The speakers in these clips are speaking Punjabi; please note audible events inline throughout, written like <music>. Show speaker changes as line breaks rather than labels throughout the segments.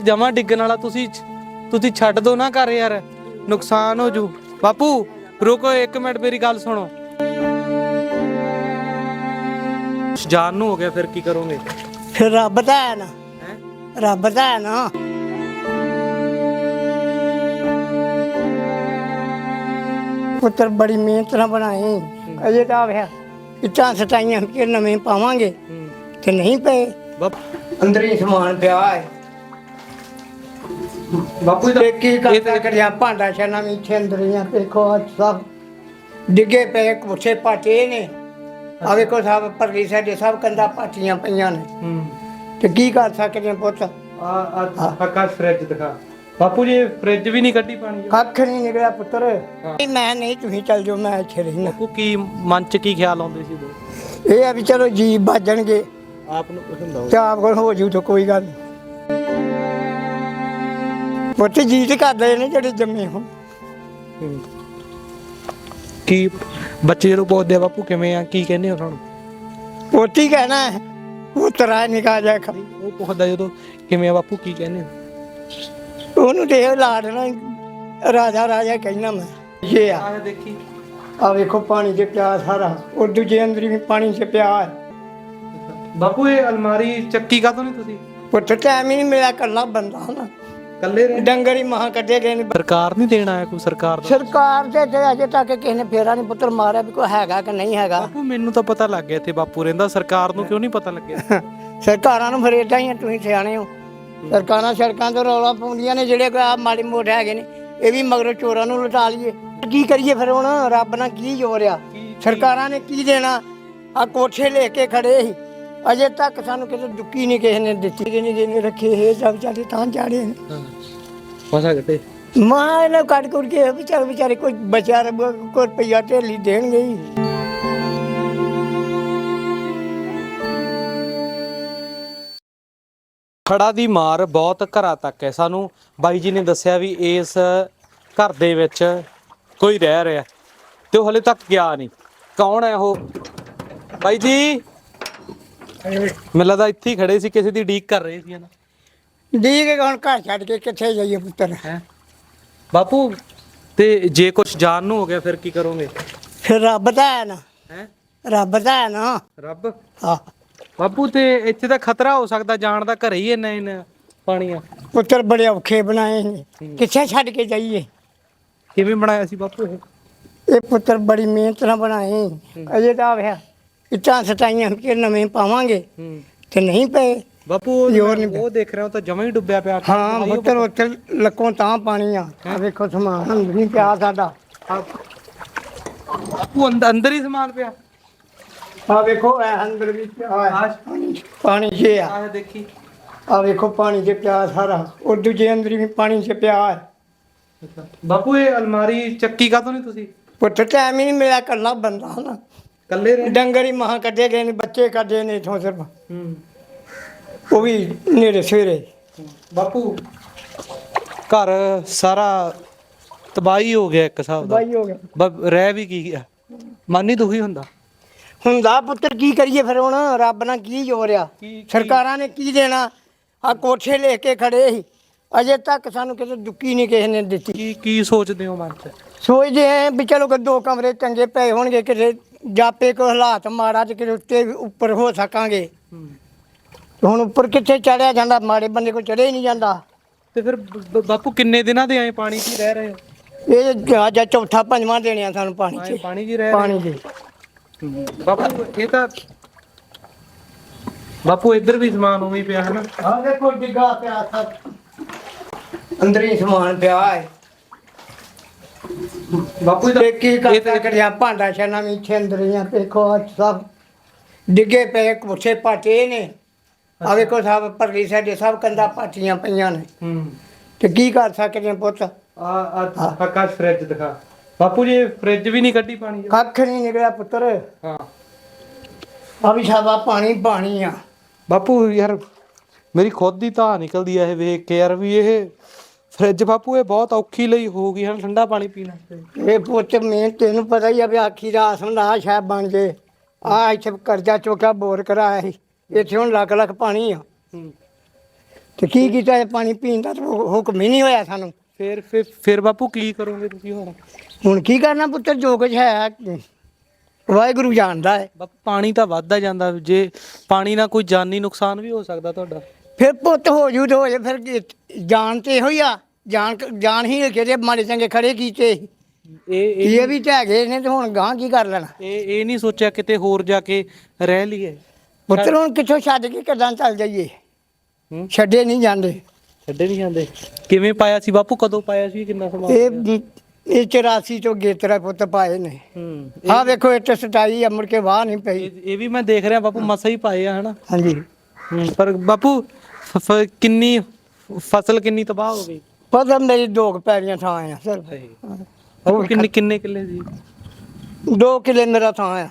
ਜਮਾ ਡਿੱਗਣ ਵਾਲਾ ਤੁਸੀਂ ਤੁਸੀਂ ਛੱਡ ਦੋ ਨਾ ਘਰ ਯਾਰ। ਨੁਕਸਾਨ ਹੋ ਜੂ। ਬਾਪੂ ਰੁਕੋ ਇੱਕ ਮਿੰਟ ਮੇਰੀ ਗੱਲ ਸੁਣੋ। ਜਾਨ ਨੂੰ ਹੋ ਗਿਆ ਫਿਰ ਕੀ ਕਰੋਗੇ?
ਫਿਰ ਰੱਬ ਦਾ ਹੈ ਨਾ।
ਹੈ?
ਰੱਬ ਦਾ ਹੈ ਨਾ। ਪੁੱਤਰ ਬੜੀ ਮਿਹਨਤ ਨਾਲ ਬਣਾਏ। ਅਜੇ ਤਾਂ ਆਵਿਆ ਇੱਟਾਂ ਸਟਾਈਆਂ ਕਿ ਨਵੇਂ ਪਾਵਾਂਗੇ। ਤੇ ਨਹੀਂ ਪਏ।
ਬਾਪ
ਅੰਦਰ ਹੀ ਸਮਾਨ ਪਿਆ ਹੈ।
ਬਾਪੂ
ਤੇ ਕੀ ਕਰਦਾ ਕਰਿਆ ਭਾਂਡਾ ਛਨਾ ਵਿੱਚ ਅੰਦਰੀਆਂ ਦੇਖੋ ਆਹ ਸਭ ਡਿੱਗੇ ਪਏ ਕੁਛੇ ਪਾਟੇ ਨੇ। ਆ ਵੇਖੋ ਸਭ ਪਰਲੀ ਸਾਡੇ ਸਭ ਕੰਦਾ ਪਾਟੀਆਂ ਪਈਆਂ ਨੇ।
ਹੂੰ।
ਤੇ ਕੀ ਕਰ ਸਕਦੇ ਹਾਂ ਪੁੱਤ?
ਆ ਆ ਆਕਾਸ਼ ਫ੍ਰਿਜ ਦਿਖਾ। ਬਾਪੂ ਜੀ ਫ੍ਰਿਜ ਵੀ ਨਹੀਂ ਕੱਢੀ ਪਾਣੀ ਦੀ।
ਕੱਖ ਨਹੀਂ ਨਿਕਲਿਆ ਪੁੱਤਰ। ਨਹੀਂ, ਮੈਂ ਨਹੀਂ ਤੁਸੀਂ ਚੱਲ ਜਾਓ ਮੈਂ ਇੱਥੇ ਰਹਿਣਾ।
ਬਾਪੂ ਕੀ ਮਨ ਚ ਕੀ ਖਿਆਲ ਆਉਂਦੇ ਸੀ ਉਦੋਂ?
ਇਹ ਆ ਵੀ ਚਲੋ ਜੀ ਬਾਜਣਗੇ
ਆਪ ਨੂੰ ਕੁਝ ਹੁੰਦਾ
ਤੇ ਆਪ ਕੋਲ ਹੋ ਜੂ ਤਾਂ ਕੋਈ ਗੱਲ ਨਹੀਂ ਪੁੱਤ ਜੀ ਤੇ ਕਰਦੇ ਨੇ ਜਿਹੜੇ ਜੰਮੇ ਹੋ।
ਕੀ ਬੱਚੇ ਜਦੋਂ ਪੁੱਛਦੇ ਆ ਬਾਪੂ ਕਿਵੇਂ ਆ ਕੀ ਕਹਿੰਦੇ ਉਹਨਾਂ ਨੂੰ
ਪੋਤੀ ਕਹਿਣਾ ਹੈ ਉਤਰਾ ਨਿਕਾ ਜਾ ਖਾ
ਉਹ ਪੁੱਛਦਾ ਜਦੋਂ ਕਿਵੇਂ ਆ ਬਾਪੂ ਕੀ ਕਹਿੰਦੇ?
ਉਹਨੂੰ ਤੇ ਲਾੜਨਾ ਰਾਜਾ ਰਾਜਾ ਕਹਿਣਾ ਮੈਂ ਇਹ ਆ।
ਆਹ ਦੇਖੀ।
ਆ ਵੇਖੋ ਪਾਣੀ ਚ ਪਿਆ ਸਾਰਾ ਉਹ ਦੂਜੇ ਅੰਦਰ ਵੀ ਪਾਣੀ ਚ ਪਿਆ ਹੈ।
ਬਾਪੂ ਇਹ ਅਲਮਾਰੀ ਚੱਕੀ ਕਾ ਨਹੀਂ ਤੁਸੀਂ?
ਪੁੱਤ ਟਾਈਮ ਹੀ ਨਹੀਂ ਮਿਲਿਆ ਕੱਲਾ ਬੰਦਾ ਨਾ।
ਕੱਲੇ ਰਹੇ
ਡੰਗਰ ਹੀ ਮਹਾ ਕੱਢੇ ਗਏ ਨੇ।
ਸਰਕਾਰ ਨਹੀਂ ਦੇਣ ਆਇਆ ਕੋਈ ਸਰਕਾਰ ਦਾ?
ਸਰਕਾਰ ਦੇ ਤੇ ਅਜੇ ਤੱਕ ਕਿਸੇ ਨੇ ਫੇਰਾ ਨਹੀਂ ਪੁੱਤਰ ਮਾਰਿਆ ਵੀ ਕੋਈ ਹੈਗਾ ਕਿ ਨਹੀਂ ਹੈਗਾ।
ਬਾਪੂ ਮੈਨੂੰ ਤਾਂ ਪਤਾ ਲੱਗ ਗਿਆ ਇੱਥੇ ਬਾਪੂ ਰਹਿੰਦਾ। ਸਰਕਾਰ ਨੂੰ ਕਿਉਂ ਨਹੀਂ ਪਤਾ ਲੱਗਿਆ? <laughs>
ਸਰਕਾਰਾਂ ਨੂੰ ਫਿਰ ਏਦਾਂ ਹੀ ਆ, ਤੁਸੀਂ ਸਿਆਣੇ ਹੋ। ਸਰਕਾਰਾਂ ਸੜਕਾਂ ਤੋਂ ਰੌਲਾ ਪਾਉਂਦੀਆਂ ਨੇ ਜਿਹੜੇ ਕੋਈ ਆ ਮਾੜੀ ਮੋਟੇ ਹੈਗੇ ਨੇ ਇਹ ਵੀ ਮਗਰੋਂ ਚੋਰਾਂ ਨੂੰ ਲੁਟਾ ਲਈਏ। ਕੀ ਕਰੀਏ ਫਿਰ ਹੁਣ? ਰੱਬ ਨਾਲ ਕੀ ਜੋਰ ਆ? ਸਰਕਾਰਾਂ ਨੇ ਕੀ ਦੇਣਾ? ਆ ਕੋਠੇ ਲੈ ਕੇ ਖੜੇ ਸੀ। ਅਜੇ ਤੱਕ ਸਾਨੂੰ ਕਿਸੇ ਦੁੱਕੀ ਨਹੀਂ ਕਿਸੇ ਨੇ ਦਿੱਤੀ ਕਿ ਨਹੀਂ ਜਿਹਨੇ ਰੱਖੇ ਇਹ ਸਭ ਚਾਲੇ ਤਾਂ ਚਾੜੇ ਨੇ।
ਪਸਾ ਘਟੇ
ਮਾਂ ਇਹਨਾਂ ਕੱਢ ਕੁੜ ਕੇ ਵਿਚਾਰੇ ਵਿਚਾਰੇ ਕੋਈ ਬਚਾ ਕੋਈ ਰੁਪਈਆ ਢੇਲੀ ਦੇਣਗੇ ਹੀ।
ਖੜਾ ਦੀ ਮਾਰ ਬਹੁਤ ਘਰਾਂ ਤੱਕ ਹੈ। ਸਾਨੂੰ ਬਾਈ ਜੀ ਨੇ ਦੱਸਿਆ ਵੀ ਇਸ ਘਰ ਦੇ ਵਿੱਚ ਕੋਈ ਰਹਿ ਰਿਹਾ ਤੇ ਉਹ ਹਲੇ ਤੱਕ ਗਿਆ ਨਹੀਂ। ਕੌਣ ਹੈ ਉਹ? ਬਾਈ ਜੀ? ਮੈਨੂੰ ਲੱਗਦਾ ਇੱਥੇ ਹੀ ਖੜੇ ਸੀ ਕਿਸੇ ਦੀ ਡੀਕ ਕਰ ਰਹੇ ਸੀ ਨਾ
ਦੀ ਕੇ ਹੁਣ ਘਰ ਛੱਡ ਕੇ ਕਿੱਥੇ ਜਾਈਏ ਪੁੱਤਰ।
ਹੈ? ਬਾਪੂ ਤੇ ਜੇ ਕੁਝ ਜਾਣ ਨੂੰ ਹੋ ਗਿਆ ਫਿਰ ਕੀ ਕਰੋਗੇ?
ਫਿਰ ਰੱਬ ਦਾ ਹੈ ਨਾ।
ਹੈ?
ਰੱਬ ਦਾ ਹੈ ਨਾ।
ਰੱਬ?
ਹਾਂ।
ਬਾਪੂ ਤੇ ਇੱਥੇ ਤਾਂ ਖਤਰਾ ਹੋ ਸਕਦਾ ਜਾਣ ਦਾ ਘਰੇ ਹੀ ਇੰਨਾ ਇੰਨਾ ਪਾਣੀ ਆ
ਪੁੱਤਰ ਬੜੇ ਔਖੇ ਬਣਾਏ ਨੇ। ਕਿੱਥੇ ਛੱਡ ਕੇ ਜਾਈਏ?
ਕਿਵੇਂ ਬਣਾਇਆ ਸੀ ਬਾਪੂ ਇਹ?
ਇਹ ਪੁੱਤਰ ਬੜੀ ਮਿਹਨਤ ਨਾਲ ਬਣਾਏ। ਅਜੇ ਤਾਂ ਆਵਿਆ ਇੱਟਾਂ ਸਟਾਈਆਂ ਕਿ ਨਵੇਂ ਪਾਵਾਂਗੇ ਤੇ ਨਹੀਂ ਪਏ।
ਬਾਪੂ ਉਹ
ਜ਼ੋਰ
ਮੈਂ-
ਨਹੀਂ
ਉਹ ਦੇਖ ਰਿਹਾ ਤਾਂ ਜਮਾ ਹੀ ਡੁੱਬਿਆ ਪਿਆ।
ਹਾਂ ਪੁੱਤਰ ਉੱਥੇ ਲੱਕੋਂ ਤਾਂ ਪਾਣੀ ਆ। ਆ ਵੇਖੋ ਸਮਾਨ ਨਹੀਂ ਪਿਆ ਸਾਡਾ।
ਬਾਪੂ ਅੰਦਰ ਹੀ ਸਮਾਨ ਪਿਆ।
ਆ ਵੇਖੋ ਇਹ ਅੰਦਰ ਵੀ ਪਿਆ ਪਾਣੀ ਜੇ ਆ।
ਦੇਖੀ।
ਆ ਵੇਖੋ ਪਾਣੀ ਚ ਪਿਆ ਸਾਰਾ। ਉਹ ਦੂਜੇ ਅੰਦਰ ਵੀ ਪਾਣੀ ਚ ਪਿਆ ਹੈ
ਬਾਪੂ ਇਹ ਅਲਮਾਰੀ ਚੱਕੀ ਕਾ ਨਹੀਂ ਤੁਸੀਂ?
ਪੁੱਤ ਟਾਈਮ ਹੀ ਨਹੀਂ ਮਿਲਿਆ ਕੱਲਾ ਬੰਦਾ ਨਾ।
ਕੱਲੇ ਰਹੇ
ਡੰਗਰ ਹੀ ਮਹਾ ਕੱਢੇ ਗਏ ਨੇ ਬੱਚੇ ਕੱਢੇ ਨੇ ਇਥੋਂ ਸਿਰਫ।
ਹੂੰ।
ਉਹ ਵੀ ਨੇੜੇ ਸਵੇਰੇ।
ਬਾਪੂ? ਘਰ ਸਾਰਾ ਤਬਾਹੀ ਹੋ ਗਿਆ ਇੱਕ ਹਿਸਾਬ ਦਾ।
ਬਾਈ ਹੋ ਗਿਆ।
ਬ- ਰਹਿ ਵੀ ਕੀ ਗਿਆ? ਮਨ ਹੀ ਦੁਖੀ ਹੁੰਦਾ?
ਹੁੰਦਾ ਪੁੱਤਰ ਕੀ ਕਰੀਏ ਫਿਰ ਹੁਣ? ਰੱਬ ਨਾਲ ਕੀ ਜੋਰ ਆ?
ਕੀ-
ਸਰਕਾਰਾਂ ਨੇ ਕੀ ਦੇਣਾ? ਆ ਕੋਠੇ ਲੈ ਕੇ ਖੜੇ ਸੀ। ਅਜੇ ਤੱਕ ਸਾਨੂੰ ਕਿਸੇ ਦੁੱਕੀ ਨਹੀਂ ਕਿਸੇ ਨੇ ਦਿੱਤੀ।
ਕੀ ਕੀ ਸੋਚਦੇ ਹੋ ਮਨ ਚ?
ਸੋਚਦੇ ਆਂ ਵੀ ਚਲੋ ਕਿ ਦੋ ਕਮਰੇ ਚੰਗੇ ਪਏ ਹੋਣਗੇ ਕਿਤੇ ਜਾਪੇ ਕੋ ਹਾਲਾਤ ਮਾੜਾ ਤੇ ਕਿਤੇ ਉੱਤੇ ਵੀ ਉੱਪਰ ਹੋ ਸਕਾਂਗੇ। ਹੁਣ ਉੱਪਰ ਕਿੱਥੇ ਚੜਿਆ ਜਾਂਦਾ? ਮਾੜੇ ਬੰਦੇ ਕੋ ਚੜਿਆ ਹੀ ਨਹੀਂ ਜਾਂਦਾ।
ਤੇ ਫਿਰ ਬ- ਬ- ਬਾਪੂ ਕਿੰਨੇ ਦਿਨਾਂ ਦੇ ਆਏ ਪਾਣੀ 'ਚ ਹੀ ਰਹਿ ਰਹੇ ਹੋ?
ਇਹ ਅੱਜ ਚੌਥਾ ਪੰਜਵਾਂ ਦੇਣਿਆ ਸਾਨੂੰ ਪਾਣੀ
ਆਏ
'ਚ
ਪਾਣੀ 'ਚ ਹੀ ਰਹਿ ਰਹੇ
ਪਾਣੀ ਦੇ।
ਹੋ? ਬਾਪੂ ਇਹ ਤਾਂ ਬਾਪੂ ਇੱਧਰ ਵੀ ਸਮਾਨ ਉਵੇਂ ਹੀ ਪਿਆ ਹੈ ਨਾ
ਆ ਦੇਖੋ ਡਿੱਗਾ ਪਿਆ ਸਭ। ਅੰਦਰ ਹੀ ਸਮਾਨ ਪਿਆ ਹੈ।
ਬਾਪੂ
ਤੇ ਕੀ
ਇਹ
ਕਰਦਾ
ਤਾਂ
ਕਰਿਆ ਭਾਂਡਾ ਛਨਾ ਵਿੱਚ ਅੰਦਰੀਆਂ ਦੇਖੋ ਆਹ ਸਭ। ਡਿੱਗੇ ਪਏ ਕੁਛੇ ਪਾਟੇ ਨੇ। ਆ ਵੇਖੋ ਸਭ ਪਰਲੀ ਸਾਡੇ ਸਭ ਕੰਦਾ ਪਾਟੀਆਂ ਪਈਆਂ ਨੇ।
ਹੂੰ।
ਤੇ ਕੀ ਕਰ ਸਕਦੇ ਹਾਂ ਪੁੱਤ?
ਆ ਆ ਆਕਾਸ਼ ਫ੍ਰਿਜ ਦਿਖਾ। ਬਾਪੂ ਜੀ ਫ੍ਰਿਜ ਵੀ ਨਹੀਂ ਕੱਢੀ ਪਾਣੀ ਦੀ।
ਕੱਖ ਨਹੀਂ ਨਿਕਲਿਆ ਪੁੱਤਰ।
ਹਾਂ।
ਆ ਵੀ ਸਾਡਾ ਪਾਣੀ ਪਾਣੀ ਆ।
ਬਾਪੂ ਯਾਰ ਮੇਰੀ ਖੁਦ ਦੀ ਧਾ ਨਿਕਲਦੀ ਆ ਇਹ ਵੇਖ ਕੇ ਯਾਰ ਵੀ ਇਹ ਫ੍ਰਿਜ ਬਾਪੂ ਇਹ ਬਹੁਤ ਔਖੀ ਲਈ ਹੋਊਗੀ ਹਨ ਠੰਡਾ ਪਾਣੀ ਪੀਣਾ
ਇਹ ਪੁੱਤ ਮੈਂ ਤੈਨੂੰ ਪਤਾ ਹੀ ਆ ਵੀ ਆਖੀ ਦਾ ਆਸਮ ਦਾ ਸ਼ਾਇਦ ਬਣ ਜੇ। ਆ ਇੱਥੇ ਕਰਜ਼ਾ ਚੁੱਕਿਆ ਬੋਰ ਕਰਾਇਆ ਸੀ। ਇੱਥੇ ਹੁਣ ਲੱਖ ਲੱਖ ਪਾਣੀ ਆ।
ਹੂੰ।
ਤੇ ਕੀ ਕੀਤਾ ਇਹ ਪਾਣੀ ਪੀਣ ਦਾ? ਤਾਂ ਹੁ- ਹੁਕਮ ਹੀ ਨਹੀਂ ਹੋਇਆ ਸਾਨੂੰ।
ਫਿਰ ਫਿਰ ਫਿਰ ਬਾਪੂ ਕੀ ਕਰੋਗੇ ਤੁਸੀਂ ਹੁਣ?
ਹੁਣ ਕੀ ਕਰਨਾ ਪੁੱਤਰ ਜੋ ਕੁਝ ਹੈ ਵਾਹਿਗੁਰੂ ਜਾਣਦਾ ਹੈ।
ਬਾਪੂ ਪਾਣੀ ਤਾਂ ਵੱਧਦਾ ਜਾਂਦਾ। ਜੇ ਪਾਣੀ ਨਾਲ ਕੋਈ ਜਾਨੀ ਨੁਕਸਾਨ ਵੀ ਹੋ ਸਕਦਾ ਤੁਹਾਡਾ।
ਫਿਰ ਪੁੱਤ ਹੋ ਜੂ ਤੇ ਹੋ ਜੇ ਫਿਰ ਕੀ- ਜਾਣ ਤੇ ਇਹੋ ਹੀ ਆ। ਜਾਣ ਜਾਣ ਹੀ ਕਿਹਦੇ ਮਾੜੇ ਚੰਗੇ ਖੜੇ ਕੀਤੇ ਸੀ।
ਇਹ ਇਹ
ਇਹ ਵੀ ਤੇ ਹੈਗੇ ਨੇ ਤੇ ਹੁਣ ਗਾਂ ਕੀ ਕਰ ਲੈਣਾ।
ਇਹ ਇਹ ਨਹੀਂ ਸੋਚਿਆ ਕਿਤੇ ਹੋਰ ਜਾ ਕੇ ਰਹਿ ਲਈਏ।
ਪੁੱਤਰ ਹੁਣ ਕਿੱਥੋਂ ਛੱਡ ਕੇ ਕਿੱਦਾਂ ਚੱਲ ਜਾਈਏ?
ਹੂੰ।
ਛੱਡੇ ਨਹੀਂ ਜਾਂਦੇ।
ਛੱਡੇ ਨਹੀਂ ਜਾਂਦੇ। ਕਿਵੇਂ ਪਾਇਆ ਸੀ ਬਾਪੂ? ਕਦੋਂ ਪਾਇਆ ਸੀ? ਕਿੰਨਾ ਸਮਾਂ ਹੋ ਗਿਆ?
ਇਹ ਇਹ 84 ਤੋਂ ਗੇਤਰਾ ਪੁੱਤ ਪਾਏ ਨੇ।
ਹੂੰ।
ਆਹ ਵੇਖੋ ਇੱਟ ਸਟਾਈ ਆ ਮੁੜ ਕੇ ਵਾਹ ਨਹੀਂ ਪਈ।
ਇਹ ਇਹ ਵੀ ਮੈਂ ਦੇਖ ਰਿਹਾ ਬਾਪੂ ਮਸਾ ਹੀ ਪਾਏ ਆ ਹਨਾ?
ਹਾਂਜੀ।
ਹੂੰ, ਪਰ ਬਾਪੂ ਫ- ਕਿੰਨੀ ਫਸਲ ਕਿੰਨੀ ਤਬਾਹ ਹੋ ਗਈ?
ਪਤਾ ਮੇਰੀ ਦੋ ਕੁ ਪੈੜੀਆਂ ਥਾਂ ਆ ਸਰ
ਬਾਪੂ ਕਿੰਨੇ ਕਿੰਨੇ ਕਿੱਲੇ ਸੀ
ਦੋ ਕਿਲੇ ਮੇਰਾ ਥਾਂ ਆ।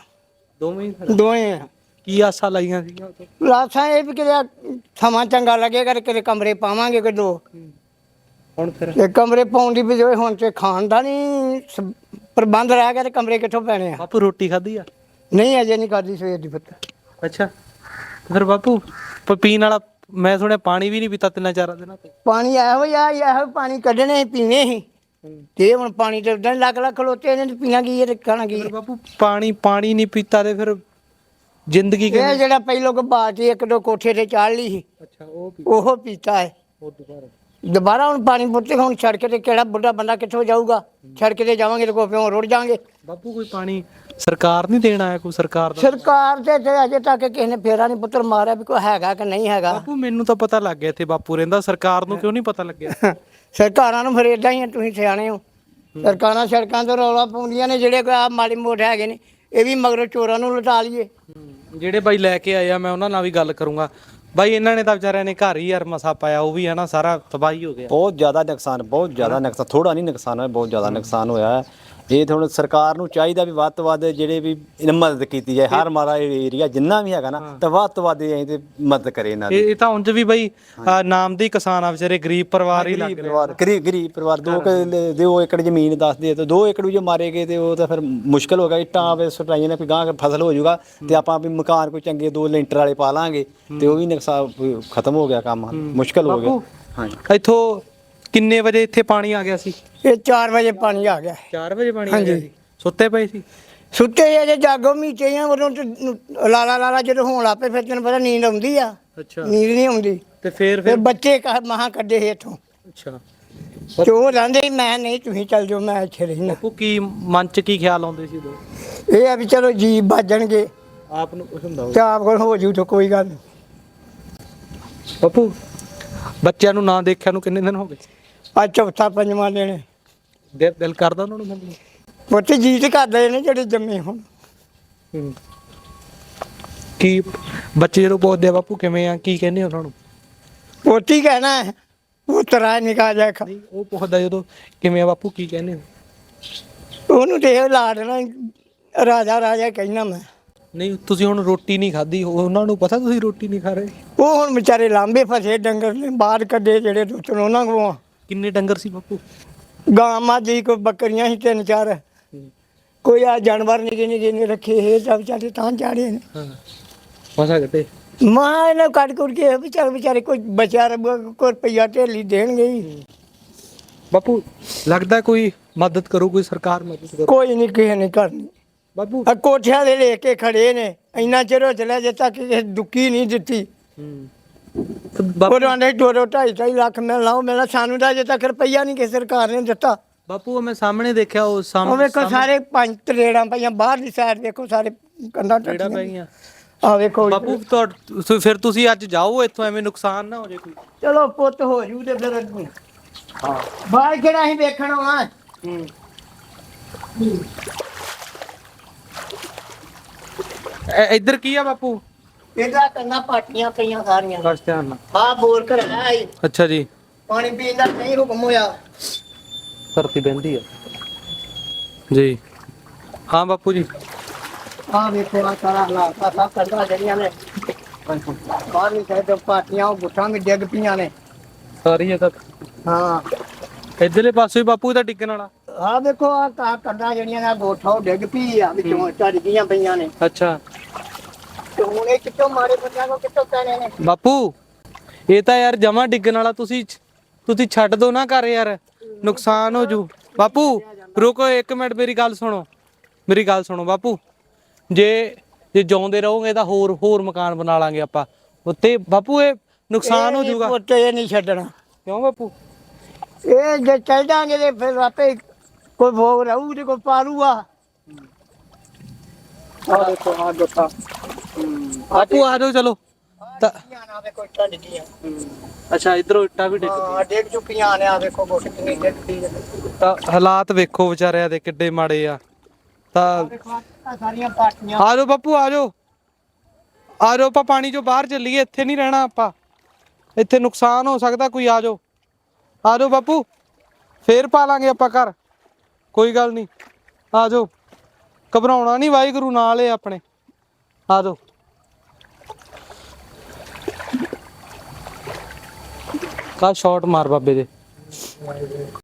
ਦੋਵੇਂ ਹੀ
ਆ।
ਕੀ ਆਸਾਂ ਲਾਈਆਂ ਸੀਗੀਆਂ?
ਲਾਸਾਂ ਇਹ ਵੀ ਕਿਤੇ ਸਮਾਂ ਚੰਗਾ ਲੱਗੇਗਾ ਤੇ ਕਿਤੇ ਕਮਰੇ ਪਾਵਾਂਗੇ ਦੋ।
ਹੁਣ ਫਿਰ?
ਤੇ ਕਮਰੇ ਪਾਉਣ ਦੀ ਵੀ ਜੋ ਹੁਣ ਤੇ ਖਾਣ ਦਾ ਨਹੀਂ ਸ- ਪ੍ਰਬੰਧ ਰਹਿ ਗਿਆ ਤੇ ਕਮਰੇ ਕਿੱਥੋਂ ਪੈਣੇ ਆ?
ਬਾਪੂ ਰੋਟੀ ਖਾਧੀ ਆ?
ਨਹੀਂ ਅਜੇ ਨਹੀਂ ਖਾਦੀ ਸਵੇਰ ਦੀ ਪੁੱਤ।
ਅੱਛਾ। ਫਿਰ ਬਾਪੂ ਪ- ਪੀਣ ਵਾਲਾ ਮੈਂ ਸੁਣਿਆ ਪਾਣੀ ਵੀ ਨਹੀਂ ਪੀਤਾ ਤਿੰਨਾਂ ਚਾਰਾਂ ਦਿਨਾਂ ਤੋਂ।
ਪਾਣੀ ਇਹੋ ਜਿਹਾ ਇਹੋ ਪਾਣੀ ਕੱਢਣੇ ਸੀ, ਪੀਣੇ ਸੀ। ਤੇ ਹੁਣ ਪਾਣੀ ਤੇ ਉਦਾਂ ਲੱਗ ਲੱਗ ਖਲੋਤੇ ਨੇ ਤੇ ਪੀਣਾ ਕੀ ਹੈ ਤੇ ਖਾਣਾ ਕੀ ਹੈ।
ਫਿਰ ਬਾਪੂ ਪਾਣੀ ਪਾਣੀ ਨਹੀਂ ਪੀਤਾ ਤੇ ਫਿਰ ਜ਼ਿੰਦਗੀ
ਇਹ
ਕਿਵੇਂ?
ਜਿਹੜਾ ਪਹਿਲੋਂ ਕੋ ਬਾਲਟੀ ਇੱਕ ਦੋ ਕੋਠੇ ਤੇ ਚਾੜ ਲਈ ਸੀ।
ਅੱਛਾ ਉਹ ਪੀ
ਉਹ ਪੀਤਾ ਹੈ।
ਉਹ ਦੁਬਾਰਾ।
ਦੁਬਾਰਾ ਹੁਣ ਪਾਣੀ ਪੁੱਤੇ ਹੁਣ ਸੜਕ ਤੇ ਕਿਹੜਾ ਬੁੱਢਾ ਬੰਦਾ ਕਿੱਥੋਂ ਜਾਊਗਾ? ਸੜਕ ਤੇ ਜਾਵਾਂਗੇ ਤੇ ਕੋਈ ਪਿਓ ਰੁੜ ਜਾਾਂਗੇ
ਬਾਪੂ ਕੋਈ ਪਾਣੀ ਸਰਕਾਰ ਨਹੀਂ ਦੇਣ ਆਇਆ ਕੋਈ ਸਰਕਾਰ ਦਾ?
ਸਰਕਾਰ ਤੇ ਤੇ ਅਜੇ ਤੱਕ ਕਿਸੇ ਨੇ ਫੇਰਾ ਨਹੀਂ ਪੁੱਤਰ ਮਾਰਿਆ ਵੀ ਕੋਈ ਹੈਗਾ ਕਿ ਨਹੀਂ ਹੈਗਾ।
ਬਾਪੂ ਮੈਨੂੰ ਤਾਂ ਪਤਾ ਲੱਗ ਗਿਆ ਇੱਥੇ ਬਾਪੂ ਰਹਿੰਦਾ ਸਰਕਾਰ ਨੂੰ ਕਿਉਂ ਨਹੀਂ ਪਤਾ ਲੱਗਿਆ? <laughs>
ਸਰਕਾਰਾਂ ਨੂੰ ਫਿਰ ਏਦਾਂ ਹੀ ਆ, ਤੁਸੀਂ ਸਿਆਣੇ ਹੋ। ਸਰਕਾਰਾਂ ਸੜਕਾਂ ਤੋਂ ਰੌਲਾ ਪਾਉਂਦੀਆਂ ਨੇ ਜਿਹੜੇ ਕੋਈ ਆ ਮਾੜੀ ਮੋਟ ਹੈਗੇ ਨੇ ਇਹ ਵੀ ਮਗਰੋਂ ਚੋਰਾਂ ਨੂੰ ਲੁਟਾ ਲਈਏ।
ਜਿਹੜੇ ਬਾਈ ਲੈ ਕੇ ਆਏ ਆ ਮੈਂ ਉਹਨਾਂ ਨਾਲ ਵੀ ਗੱਲ ਕਰੂੰਗਾ। ਬਾਈ, ਇਹਨਾਂ ਨੇ ਤਾਂ ਵਿਚਾਰਿਆਂ ਨੇ ਘਰ ਹੀ ਯਾਰ ਮਸਾ ਪਾਇਆ, ਉਹ ਵੀ ਹਨਾ, ਸਾਰਾ ਤਬਾਹੀ ਹੋ ਗਿਆ
ਬਹੁਤ ਜ਼ਿਆਦਾ ਨੁਕਸਾਨ, ਬਹੁਤ ਜ਼ਿਆਦਾ ਨੁਕਸਾਨ ਥੋੜਾ ਨਹੀਂ ਨੁਕਸਾਨ ਹੋਇਆ, ਬਹੁਤ ਜ਼ਿਆਦਾ ਨੁਕਸਾਨ ਹੋਇਆ ਹੈ। ਇਹ ਤਾਂ ਹੁਣ ਸਰਕਾਰ ਨੂੰ ਚਾਹੀਦਾ ਵੀ ਵੱਧ ਤੋਂ ਵੱਧ ਜਿਹੜੇ ਵੀ ਇਹਨਾਂ ਮਦਦ ਕੀਤੀ ਜਾਏ ਹਰ ਮਾਰਾ ਏਰੀਆ ਜਿੰਨਾ ਵੀ ਹੈਗਾ ਨਾ ਤਾਂ ਵੱਧ ਤੋਂ ਵੱਧ ਇਹ ਤੇ ਮਦਦ ਕਰੇ ਇਹਨਾਂ ਦੀ।
ਇਹ ਇਹ ਤਾਂ ਉਂਝ ਵੀ ਬਾਈ ਨਾਮ ਦੇ ਹੀ ਕਿਸਾਨ ਆ ਵਿਚਾਰੇ ਗਰੀਬ ਪਰਿਵਾਰ ਹੀ ਲੱਗ
ਗਰੀਬ ਪਰਿਵਾਰ ਗਰੀਬ ਗਰੀਬ ਪਰਿਵਾਰ ਦੋ ਏਕੜ ਜ਼ਮੀਨ ਦੱਸਦੇ ਤੇ ਦੋ ਏਕੜ ਵੀ ਜੇ ਮਾਰੇ ਗਏ ਤੇ ਉਹ ਤਾਂ ਫਿਰ ਮੁਸ਼ਕਲ ਹੋ ਗਿਆ ਇੱਟਾਂ ਆਵੇ ਸਟਾਈਆਂ ਨੇ ਕੋਈ ਗਾਂ ਫਸਲ ਹੋ ਜਾਊਗਾ ਤੇ ਆਪਾਂ ਵੀ ਮਕਾਨ ਕੋਈ ਚੰਗੇ ਦੋ ਲੈਂਟਰ ਵਾਲੇ ਪਾ ਲਾਂਗੇ ਤੇ ਉਹ ਵੀ ਨੁਕਸਾਨ ਖਤਮ ਹੋ ਗਿਆ ਕੰਮ ਮੁਸ਼ਕਲ ਹੋ ਗਿਆ। ਹਾਂਜੀ।
ਇੱਥੋਂ ਕਿੰਨੇ ਵਜੇ ਇੱਥੇ ਪਾਣੀ ਆ ਗਿਆ ਸੀ?
ਇਹ 4 ਵਜੇ ਪਾਣੀ ਆ ਗਿਆ।
4 ਵਜੇ ਪਾਣੀ ਆ ਗਿਆ ਸੀ। ਸੁੱਤੇ ਪਏ ਸੀ?
ਸੁੱਤੇ ਜੇ ਜਾਗੋ ਮੀਚੇ ਆ ਉਦੋਂ ਲਾਲਾ ਲਾਲਾ ਜਦੋਂ ਹੋਣ ਲੱਪੇ ਫਿਰ ਤੈਨੂੰ ਪਤਾ ਨੀਂਦ ਆਉਂਦੀ ਆ।
ਅੱਛਾ।
ਨੀਂਦ ਨਹੀਂ ਆਉਂਦੀ।
ਤੇ ਫੇਰ
ਫਿਰ ਬੱਚੇ ਕਹ ਮਹਾ ਕੱਢੇ ਇੱਥੋਂ।
ਅੱਛਾ।
ਉਹ ਰਹਿੰਦੇ ਮੈਂ ਨਹੀਂ ਤੁਸੀਂ ਚੱਲ ਜਾਓ ਮੈਂ ਇੱਥੇ ਰਹਿਣਾ
ਬਾਪੂ ਕੀ ਮਨ ਚ ਕੀ ਖਿਆਲ ਆਉਂਦੇ ਸੀ ਉਦੋਂ?
ਇਹ ਆ ਵੀ ਚਲੋ ਜੀ ਬਾਜਣਗੇ
ਆਪ ਨੂੰ ਕੁਝ ਹੁੰਦਾ।
ਤੇ ਆਪ ਕੋਲ ਹੋ ਜੂ ਤਾਂ ਕੋਈ ਗੱਲ ਨੀ।
ਬਾਪੂ ਬੱਚਿਆਂ ਨੂੰ ਨਾ ਦੇਖਿਆ ਨੂੰ ਕਿੰਨੇ ਦਿਨ ਹੋ ਗਏ?
ਅੱਜ ਚੌਥਾ ਪੰਜਵਾਂ ਦਿਨ।
ਦਿਲ ਦਿਲ ਕਰਦਾ ਉਹਨਾਂ ਨੂੰ ਮਿਲਣ ਨੂੰ?
ਪੁੱਤ ਜੀ ਤੇ ਕਰਦੇ ਨੇ ਜਿਹੜੇ ਜੰਮੇ ਹੁਣ।
ਹੂੰ। ਕੀ ਬੱਚੇ ਜਦੋਂ ਪੁੱਛਦੇ ਆ ਬਾਪੂ ਕਿਵੇਂ ਆ ਕੀ ਕਹਿੰਦੇ ਉਹਨਾਂ ਨੂੰ?
ਪੋਤੀ ਕਹਿਣਾ ਹੈ ਪੁੱਤਰਾ ਨਿਕਾ ਜਾ
ਨਹੀਂ ਉਹ ਪੁੱਛਦਾ ਜਦੋਂ ਕਿਵੇਂ ਆ ਬਾਪੂ ਕੀ ਕਹਿੰਦੇ ਹੋ?
ਉਹਨੂੰ ਤੇ ਇਹ ਲਾੜਨਾ ਰਾਜਾ ਰਾਜਾ ਕਹਿਣਾ ਮੈਂ।
ਨਹੀਂ ਤੁਸੀਂ ਹੁਣ ਰੋਟੀ ਨਹੀਂ ਖਾਧੀ ਉਹਨਾਂ ਨੂੰ ਪਤਾ ਤੁਸੀਂ ਰੋਟੀ ਨਹੀਂ ਖਾ ਰਹੇ?
ਉਹ ਹੁਣ ਵਿਚਾਰੇ ਲਾਂਬੇ ਫਸੇ ਡੰਗਰ ਨੇ ਬਾਹਰ ਕੱਢੇ ਜਿਹੜੇ ਦੁੱਤਨ ਉਹਨਾਂ ਕੋਲ।
ਕਿੰਨੇ ਡੰਗਰ ਸੀ ਬਾਪੂ?
ਗਾਂ ਮਾਝੀ ਕੋਈ ਬੱਕਰੀਆਂ ਸੀ ਤਿੰਨ ਚਾਰ। ਕੋਈ ਆ ਜਾਨਵਰ ਨਿੱਕੇ ਨਿੱਕੇ ਨੇ ਰੱਖੇ ਇਹ ਸਭ ਵਿਚਾਰੇ ਤਾਂ ਚਾੜੇ ਨੇ।
ਹਾਂ। ਮਸਾ ਘਟੇ
ਮਾਂ ਇਹਨੇ ਕੱਢ ਕੁੜ ਕੇ ਵਿਚਾਰੇ ਵਿਚਾਰੇ ਕੋਈ ਬਚਿਆ ਰਹੂਗਾ ਕੋਈ ਰੁਪਈਆ ਢੇਲੀ ਦੇਣਗੇ ਹੀ।
ਬਾਪੂ ਲੱਗਦਾ ਕੋਈ ਮਦਦ ਕਰੂ ਕੋਈ ਸਰਕਾਰ ਮਦਦ ਕਰੂ?
ਕੋਈ ਨਹੀਂ ਕਿਸੇ ਨੇ ਕਰਨੀ।
ਬਾਪੂ।
ਆ ਕੋਠਿਆਂ ਦੇ ਲੈ ਕੇ ਖੜੇ ਨੇ। ਇੰਨਾ ਚਿਰ ਹੋ ਚਲਿਆ ਜੇ ਤੱਕ ਕਿਸੇ ਦੁੱਕੀ ਨਹੀਂ ਦਿੱਤੀ।
ਹੂੰ। ਤੇ ਬਾਪੂ
ਉਹਨਾਂ ਨੇ ਦੋ ਦੋ ਢਾਈ ਢਾਈ ਲੱਖ ਮਿਲਣਾ ਉਹ ਮਿਲਣਾ ਸਾਨੂੰ ਤਾਂ ਅਜੇ ਤੱਕ ਰੁਪਈਆ ਨਹੀਂ ਕਿਸੇ ਸਰਕਾਰ ਨੇ ਦਿੱਤਾ।
ਬਾਪੂ ਉਹ ਮੈਂ ਸਾਹਮਣੇ ਦੇਖਿਆ ਉਹ
ਉਹ
ਸਾਹਮਣੇ
ਵੇਖੋ ਸਾਰੇ ਪੰਜ ਤਰੇੜਾਂ ਪਈਆਂ ਬਾਹਰ ਦੀ ਸਾਈਡ ਦੇਖੋ ਸਾਰੇ ਕੰਧਾਂ
ਜਿਹੜਾ ਪੈ
ਟੱਟੀਆਂ।
ਗਈਆਂ
ਆ ਵੇਖੋ
ਬਾਪੂ ਤੁਹਾ- ਤੁਸੀਂ- ਫਿਰ ਤੁਸੀਂ ਅੱਜ ਜਾਓ ਇੱਥੋਂ ਐਵੇਂ ਨੁਕਸਾਨ ਨਾ ਹੋ ਜਾਏ ਕੋਈ।
ਚਲੋ ਪੁੱਤ ਹੋ ਜੂ ਤੇ ਫਿਰ ਅੱਗੋਂ। ਹਾਂ। ਬਾਹਰ ਕਿਹੜਾ ਅਸੀਂ ਵੇਖਣ ਆਉਣਾ?
ਐ- ਇੱਧਰ ਕੀ ਆ ਬਾਪੂ?
ਇਹਦਾ ਕੰਨਾ ਪਾਟੀਆਂ ਪਈਆਂ ਸਾਰੀਆਂ।
ਬਸ ਧਿਆਨ ਨਾਲ।
ਆ ਬੋਰ ਕਰਾਇਆ ਈ।
ਅੱਛਾ ਜੀ।
ਪਾਣੀ ਪੀਣ ਦਾ ਨਹੀਂ ਹੁਕਮ ਹੋਇਆ।
ਧਰਤੀ ਬਹਿੰਦੀ ਆ। ਜੀ। ਹਾਂ ਬਾਪੂ ਜੀ।
ਆ ਵੇਖੋ ਆ ਸਾਰਾ ਹਾਲਾਤ ਆ ਸਭ ਜਿਹੜੀਆਂ ਨੇ। ਬਾਹਰ ਨਹੀਂ ਸਾਈਡ ਪਾਟੀਆਂ ਉਹ ਗੁੱਠਾਂ ਵੀ ਡਿੱਗ ਪਈਆਂ ਨੇ।
ਸਾਰੀ ਇਹ ਤਾਂ
ਹਾਂ।
ਇੱਧਰਲੇ ਪਾਸੇ ਵੀ ਬਾਪੂ ਦਾ ਡਿੱਗਣ ਵਾਲਾ।
ਆ ਵੇਖੋ ਆ ਕਾ ਕੰਦਾ ਜਿਹੜੀਆਂ ਨੇ ਗੋਠਾ ਉਹ ਡਿੱਗ ਪਈ ਆ ਵਿੱਚੋਂ ਝੜ ਗਈਆਂ ਪਈਆਂ ਨੇ।
ਅੱਛਾ।
ਹੁਣ ਇਹ ਕਿੱਥੋਂ ਮਾਰੇ ਬੰਦਿਆਂ ਕੋ ਕਿੱਥੋਂ ਪੈਣੇ ਨੇ?
ਬਾਪੂ ਇਹ ਤਾਂ ਯਾਰ ਜਮਾ ਡਿੱਗਣ ਵਾਲਾ ਤੁਸੀਂ ਤੁਸੀਂ ਛੱਡ ਦੋ ਨਾ ਘਰ ਯਾਰ। ਨੁਕਸਾਨ ਹੋ ਜੂ। ਬਾਪੂ ਰੁਕੋ ਇੱਕ ਮਿੰਟ ਮੇਰੀ ਗੱਲ ਸੁਣੋ। ਮੇਰੀ ਗੱਲ ਸੁਣੋ ਬਾਪੂ। ਜੇ ਜੇ ਜਿਉਂਦੇ ਰਹੋਗੇ ਤਾਂ ਹੋਰ ਹੋਰ ਮਕਾਨ ਬਣਾ ਲਾਂਗੇ ਆਪਾਂ। ਉੱਤੇ ਬਾਪੂ ਇਹ ਨੁਕਸਾਨ ਹੋ ਜਾਊਗਾ
ਪੁੱਤ ਇਹ ਨਹੀਂ ਛੱਡਣਾ।
ਕਿਉਂ ਬਾਪੂ?
ਇਹ ਜੇ ਚੱਲ ਜਾਾਂਗੇ ਤੇ ਫਿਰ ਆਪੇ ਕੋਈ ਭੋਗ ਰਹੂ ਤੇ ਕੋਈ ਪਾਲੂਗਾ। ਆ ਦੇਖੋ ਆ ਦੇਖਾ।
ਬਾਪੂ ਆ ਜਾਓ ਚਲੋ। ਤਾਂ
ਨਾ ਵੇਖੋ ਇੱਟਾਂ ਡਿੱਗੀਆਂ
ਅੱਛਾ ਇਧਰੋਂ ਇੱਟਾਂ ਵੀ ਡਿੱਗ
ਹਾਂ ਡਿੱਗ ਚੁੱਕੀਆਂ ਨੇ ਆ ਵੇਖੋ ਕੁਛ ਕਿੰਨੀ ਡਿੱਗ ਪਈ ਹੈ।
ਤਾਂ ਹਾਲਾਤ ਵੇਖੋ ਵਿਚਾਰਿਆਂ ਦੇ ਕਿੱਡੇ ਮਾੜੇ ਆ। ਤਾਂ
ਆਹ ਸਾਰੀਆਂ ਪਾਟੀਆਂ
ਆ ਜਾਓ ਬਾਪੂ ਆ ਜਾਓ। ਆ ਜਾਓ ਆਪਾਂ ਪਾਣੀ ਚੋਂ ਬਾਹਰ ਚੱਲੀਏ ਇੱਥੇ ਨਹੀਂ ਰਹਿਣਾ ਆਪਾਂ। ਇੱਥੇ ਨੁਕਸਾਨ ਹੋ ਸਕਦਾ ਕੋਈ ਆ ਜਾਓ। ਆ ਜਾਓ ਬਾਪੂ ਫੇਰ ਪਾ ਲਾਂਗੇ ਆਪਾਂ ਘਰ। ਕੋਈ ਗੱਲ ਨਹੀਂ। ਆ ਜਾਓ। ਘਬਰਾਉਣਾ ਨਹੀਂ ਵਾਹਿਗੁਰੂ ਨਾਲ ਆਪਣੇ। ਆ ਜਾਓ। ਕਾ ਸ਼ਾਟ ਮਾਰ ਬਾਬੇ ਦੇ।